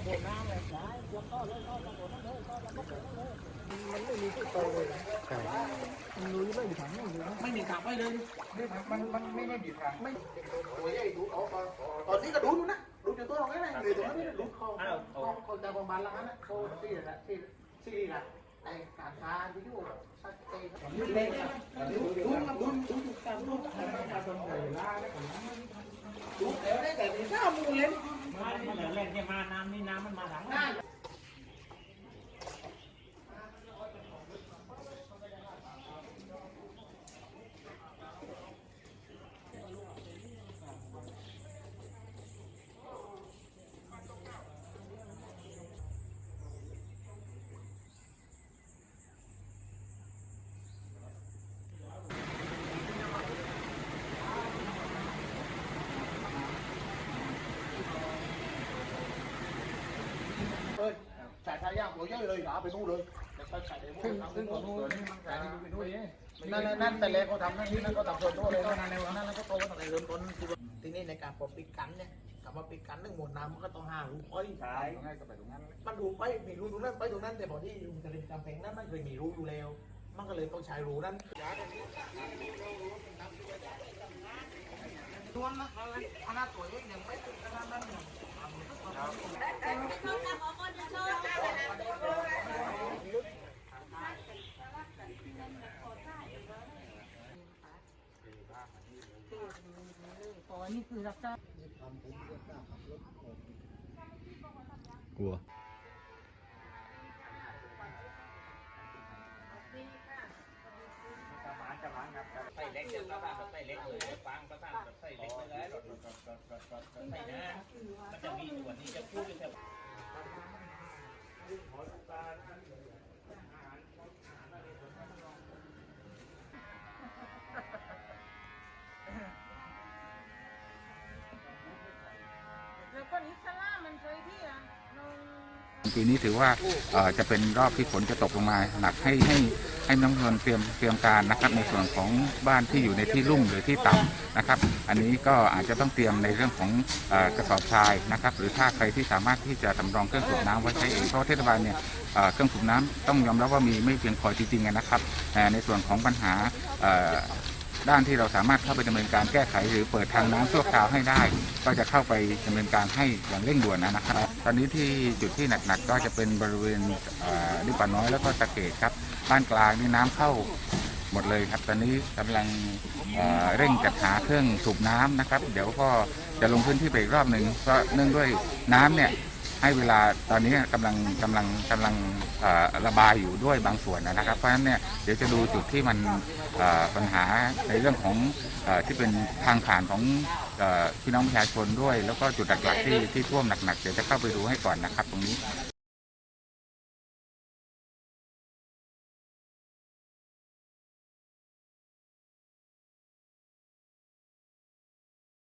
มันไม่มีที่โตเลยมันรู้ไม่มีทางไม่มีไม่มีทางไปเลยมันมันไม่ไม่มีทางไม่ตัวใหญ่ดูเอาตอนนี้ก็ดูดูนะดูจนตัวเราไงนะเลยตัวนี้ดูเขาเขาเขาจะประมาณละนั้นนะเขาที่ละที่ที่ละไอ้การทาที่อยู่ชัดเจนดูดูดูดูดูตามดูตามมาตรงไหนล่ะดูแล้วได้แต่ที่ข้ามูลเลย มามา เนี่ยมาน้ำนี่น้ำมันมาหลัง ฉายชายย่างตัวใหญ่เลยเอาไปนู่นเลยแล้วก็ฉายเดโม่ซึ่งทำซึ่งนู่ของนนู้เลยนมันขายไปด้วยนั่นนั่นแต่เล็กเขาทำนั่นนี่นั่นเขาทำส่วนตัวเลยนั่นแล้วนั่นแล้วก็โตตั้งแต่เริ่มต้นทีนี้ในการปกปิดกันเนี่ยกลับมาปิดกันเรื่องหมดน้ำมันก็ต้องหารูอ้อยใช่ง่ายก็ไปตรงนั้นมันรูไปมีรูตรงนั้นไปตรงนั้นแต่พอที่ลุงจะเล่นกำแพงนั้นมันเคยมีรูอยู่แล้ว มันก็เลยต้องใช้รูนั้น รวมนะขนาดตัวเองยังไม่ถึงขนาดนั้นอ๋อนี่คือรับจ้างกลัวใส่เล็กจะประสานแบบใส่เล็กเลยฟังประสานแบบใส่ เล็กไปแลยใส่นะมันจะมีส่วนนี้จะพูดเป็นแบบแล้วก็นิสลามันเคยที่อะ ปีนี้ถือว่าจะเป็นรอบที่ฝนจะตกลงมาหนักให้ให้ให้น้องนเตรียมเตรียมการนะครับในส่วนของบ้านที่อยู่ในที่ลุ่มหรือที่ต่ำนะครับ อันนี้ก็อาจจะต้องเตรียมในเรื่องของอกระสอบทรายนะครับ หรือถ้าใครที่สามารถที่จะสำรองเครื่องสูบน้ำไว้ใช้เองเพราะเทศบาลเนี่ยเครื่องสูบน้ำต้องยอมรับว่ามีไม่เพียงพอจริงๆนะครับแต่ในส่วนของปัญหา ด้านที่เราสามารถเข้าไปดำเนินการแก้ไขหรือเปิดทางน้ำชั่วคราวให้ได้ ก็จะเข้าไปดำเนินการให้อย่างเร่งด่วนนะครับ ตอนนี้ที่จุดที่หนักๆก็จะเป็นบริเวณดิบป่าน้อยแล้วก็ตะเกตครับบ้านกลางนี่น้ำเข้าหมดเลยครับตอนนี้กำลังเร่งจัดหาเครื่องสูบน้ำนะครับ เดี๋ยวก็จะลงพื้นที่ไปอีกรอบหนึ่งเพราะเนื่องด้วยน้ำเนี่ย ให้เวลาตอนนี้กำลังกำลังกำลังระบายอยู่ด้วยบางส่วนนะครับ เพราะฉะนั้นเนี่ยเดี๋ยวจะดูจุดที่มันปัญหาในเรื่องของอที่เป็นทางผ่านของอพี่น้องประชาชนด้วย แล้วก็จุดหลักๆที่ที่ท่วมหนักๆเดี๋ยวจะเข้าไปดูให้ก่อนนะครับ ตรงนี้